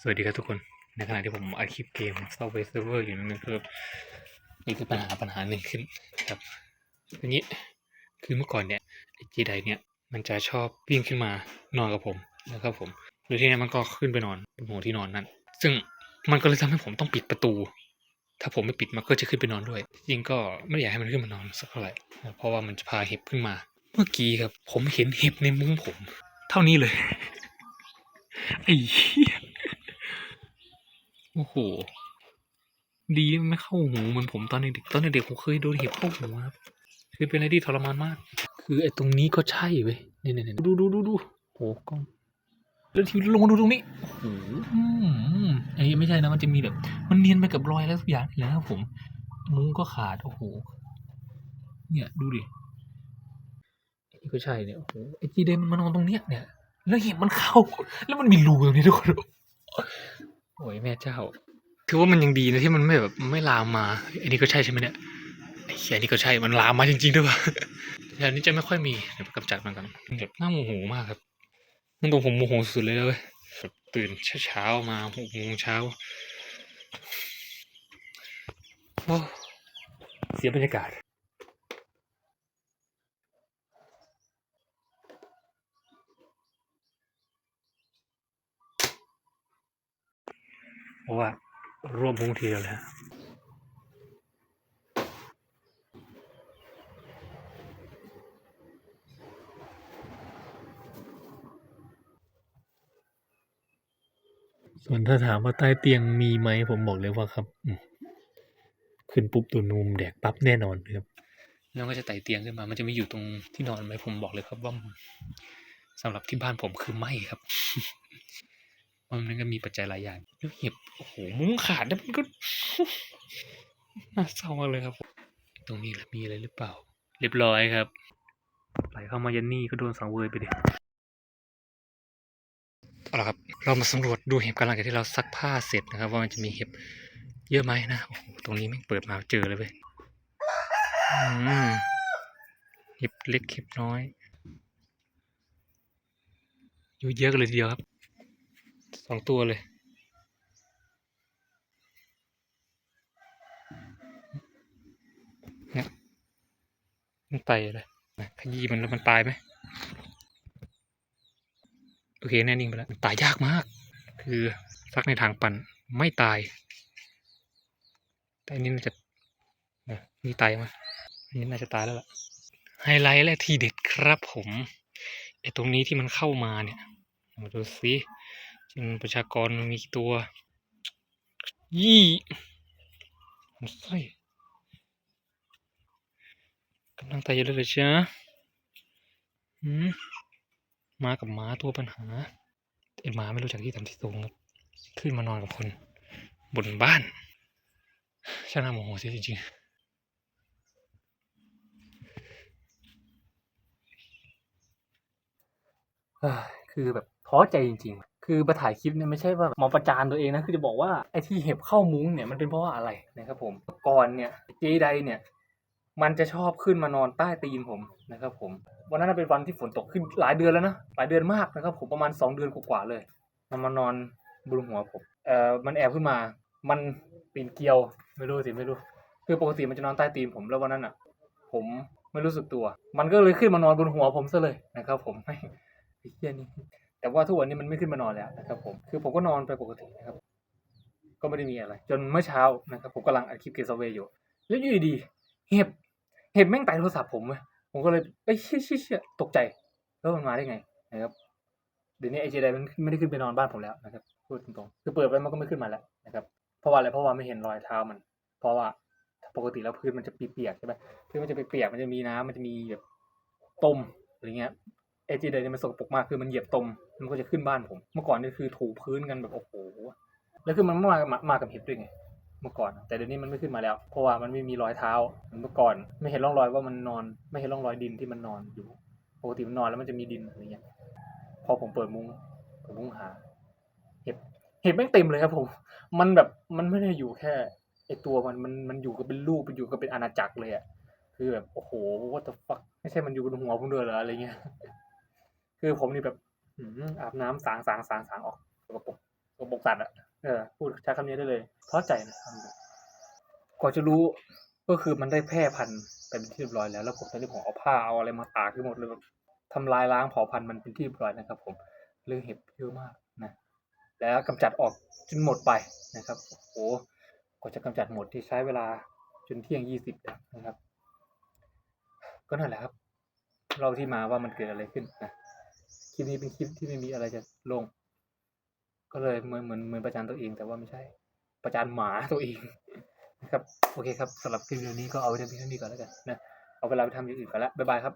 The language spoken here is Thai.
สวัสดีครับทุกคน ในขณะที่ผมอัดคลิปเกม Subway Surfer อยู่นั่นคือนี่คือปัญหาปัญหาหนึ่งขึ้นครับทีนี้คือเมื่อก่อนเนี่ยไอจีไดเนี่ย มันจะชอบวิ่งขึ้นมานอนกับผมนะครับผมโดยที่นี่มันก็ขึ้นไปนอนบนหัวที่นอนนั้นซึ่งมันก็เลยทำให้ผมต้องปิดประตู ถ้าผมไม่ปิดมันก็จะขึ้นไปนอนด้วย จริงก็ไม่อยากให้มันขึ้นมานอนสักเท่าไหร่ เพราะว่ามันจะพาเห็บขึ้นมา เมื่อกี้ครับ ผมเห็นเห็บในมุ้งผม เท่านี้เลยไอ้เหี้ย โอ้โห ดีไม่เข้าหูเหมือนผมตอนเด็กๆตอนเด็กๆผมเคยโดนเห็บเข้าหูครับ คือเป็นอะไรที่ทรมานมาก คือไอ้ตรงนี้ก็ใช่เว้ยนี่นี่ดูดูดูดูโอ้กล้องแล้วทีลงมาดูตรงนี้โอ้โหอืมไอ้ไม่ใช่นะมันจะมีแบบ มันเนียนไปกับรอยแล้วทุกอย่างเลยนะครับผมมุ้งก็ขาดโอ้โห เนี่ยดูดิอ้นี่ก็ใช่เนี่ยโอ้โหไอ้จีเดนมันนอนตรงเนี้ยเนี่ยแล้วเห็บมันเข้า แล้วมันมีรูตรงนี้ทุกคน โอ้ยแม่เจ้า ถือว่ามันยังดีนะที่มันไม่แบบไม่ลามมาอ้นี่ก็ใช่ใช่ไหมเนี่ยไอ้เหี้ยนี่ก็ใช่ มันลามมาจริงๆด้วยวะแต่อันนี้จะไม่ค่อยมีเดี๋ยวกำจัดมันกันแบบน่าโมโหมากครับมันตรงผมโมโหสุดเลยนะเว้ยแบบตื่นเช้าๆมาหกโมงเช้าโอ้เสียบรรยากาศ ราะว่า รวมพุงทีเดียวเลยฮะส่วนถ้าถามว่าใต้เตียงมีไหมผมบอกเลยว่าครับขึ้นปุ๊บตัวนูมแดกปั๊บแน่นอนครับแล้วก็จะไต่เตียงขึ้นมา มันจะไม่อยู่ตรงที่นอนไหมผมบอกเลยครับว่าสำหรับที่บ้านผมคือไม่ครับ มันก็มีปัจจัยหลายอย่างล้วเห็บโอ้โหมุ้งขาดแล้วมันก็น่าเศร้ามากเลยครับผมตรงนี้มีอะไรหรือเปล่า เรียบร้อยครับ ไหลเข้ามายันนี่ก็โดนสังเวยไปดิเอาละครับ เรามาสำรวจดูเห็บกันหลังจากที่เราซักผ้าเสร็จนะครับ ว่ามันจะมีเห็บเยอะไหมนะโอ้โหตรงนี้แม่เปิดมาเจอเลยเว้ยเห็บเล็กเห็บน้อย อยู่เยอะกันเลยทีเดียวครับ สองตัวเลยเนี่ยมันไตเลยนะขยี้มันแล้วมันตายไหมโอเคแน่นิ่งไปแล้วมันตายยากมาก คือซักในทางปั่นไม่ตาย แต่อันนี้น่าจะนี่ตายมั้ยอันนี้น่าจะตายแล้วล่ะไฮไลท์และทีเด็ดครับผมไอ้ตรงนี้ที่มันเข้ามาเนี่ยมาดูสิ จำนวนประชากรมีกี่ตัว ยี่มันไส้กำลังตายเยอะเลยเหรอจ๊ะหืมมากับหมาตัวปัญหาไอ้หมาไม่รู้จักที่ต่ำที่สูงครับ ขึ้นมานอนกับคน บนบ้านช่างน่าโมโหเสียจริงๆคือแบบท้อใจจริงๆ คือมาถ่ายคลิปเนี่ยไม่ใช่ว่ามาประจานตัวเองนะคือจะบอกว่าไอ้ที่เห็บเข้ามุ้งเนี่ยมันเป็นเพราะว่าอะไรนะครับผมก่อนเนี่ยเจไดเนี่ยมันจะชอบขึ้นมานอนใต้ตีนผมนะครับผมวันนั้นเป็นวันที่ฝนตกขึ้นหลายเดือนแล้วนะหลายเดือนมากนะครับผมประมาณสองเดือนกว่าๆเลย มันมานอนบนหัวผมเอ่อมันแอบขึ้นมา มันปีนเกลียวไม่รู้สิไม่รู้ คือปกติมันจะนอนใต้ตีนผมแล้ววันนั้นอะ ผมไม่รู้สึกตัว มันก็เลยขึ้นมานอนบนหัวผมซะเลยนะครับ ผมไอ้เหี้ยนี่ แต่ว่าทุกวันนี้มันไม่ขึ้นมานอนแล้วนะครับผมคือผมก็นอนไปปกตินะครับ ก็ไม่ได้มีอะไร จนเมื่อเช้านะครับ ผมกำลังอัดคลิปเกสเวย์อยู่ แล้วอยู่ดีเห็บเห็บแม่งไต่โทรศัพท์ผมเว้ยผมก็เลยเอ้ยเชี่ยเชี่ยตกใจแล้วมันมาได้ไงนะครับเดี๋ยวนี้ไอเจไดมันไม่ได้ขึ้นไปนอนบ้านผมแล้วนะครับพูดตรงๆคือเปิดไปมันก็ไม่ขึ้นมาแล้วนะครับ เพราะว่าอะไรเพราะว่าไม่เห็นรอยเท้ามัน เพราะว่าปกติแล้วพื้นมันจะเปียกใช่ไหมพื้นมันจะเปียกมันจะมีน้ำมันจะมีแบบตมอะไรเงี้ย ไอจไดเนี่ยมันสกปรกมากคือมันเหยียบตมมันก็จะขึ้นบ้านผม เมื่อก่อนนี่คือถูพื้นกันแบบโอ้โหแล้วคือมันมามามากับเห็บด้วยไงเมื่อก่อน แต่เดี๋ยวนี้มันไม่ขึ้นมาแล้ว เพราะว่ามันไม่มีรอยเท้าเหมือนเมื่อก่อน ไม่เห็นร่องรอยว่ามันนอน ไม่เห็นร่องรอยดินที่มันนอนอยู่ปกติมันนอนแล้วมันจะมีดินอะไรเงี้ยพอผมเปิดมุ้งเปิดมุ้งหา เห็บเห็บแม่งเต็มเลยครับผม มันแบบมันไม่ได้อยู่แค่ไอตัวมันมันมันอยู่กับเป็นลูกมันอยู่กับเป็นอาณาจักรเลยอะคือแบบโอ้โห what the fuck ไม่ใช่มันอยู่บนหัวผมด้วยเหรออะไรเงี้ย คือผมนี่แบบอืมอาบน้ำสางสางสางสางออกสกปรกบกสัตว์อะเออพูดใช้คำนี้ได้เลยท้อใจนะกว่าจะรู้ก็คือมันได้แพร่พันธุ์เป็นที่เรียบร้อยแล้ว แล้วผมตอนนี้ผมเอาผ้าเอาอะไรมาตากทั้งหมดเลยทำลายล้างเผ่าพันธุ์มันเป็นที่เรียบร้อยนะครับ ผมเรื่องเห็บเยอะมากนะแล้วกำจัดออกจนหมดไปนะครับ โอ้โหกว่าจะกำจัดหมดที่ใช้เวลาจนเที่ยงยี่สิบนะครับ ก็นั่นแหละครับ เราที่มาว่ามันเกิดอะไรขึ้นนะ ลิปนี้เป็นคลิปที่ไม่มีอะไรจะลง ก็เลยเหมือนเหมือนเหมือนประจานตัวเองแต่ว่าไม่ใช่ ประจานหมาตัวเองนะครับ โอเคครับสำหรับคลิปวิดีโอนี้ก็เอาไว้เพียงเท่านี้ก่อนแล้วกันนะเอาเวลาไปทำอย่างอื่นกันละบ๊ายบายครับ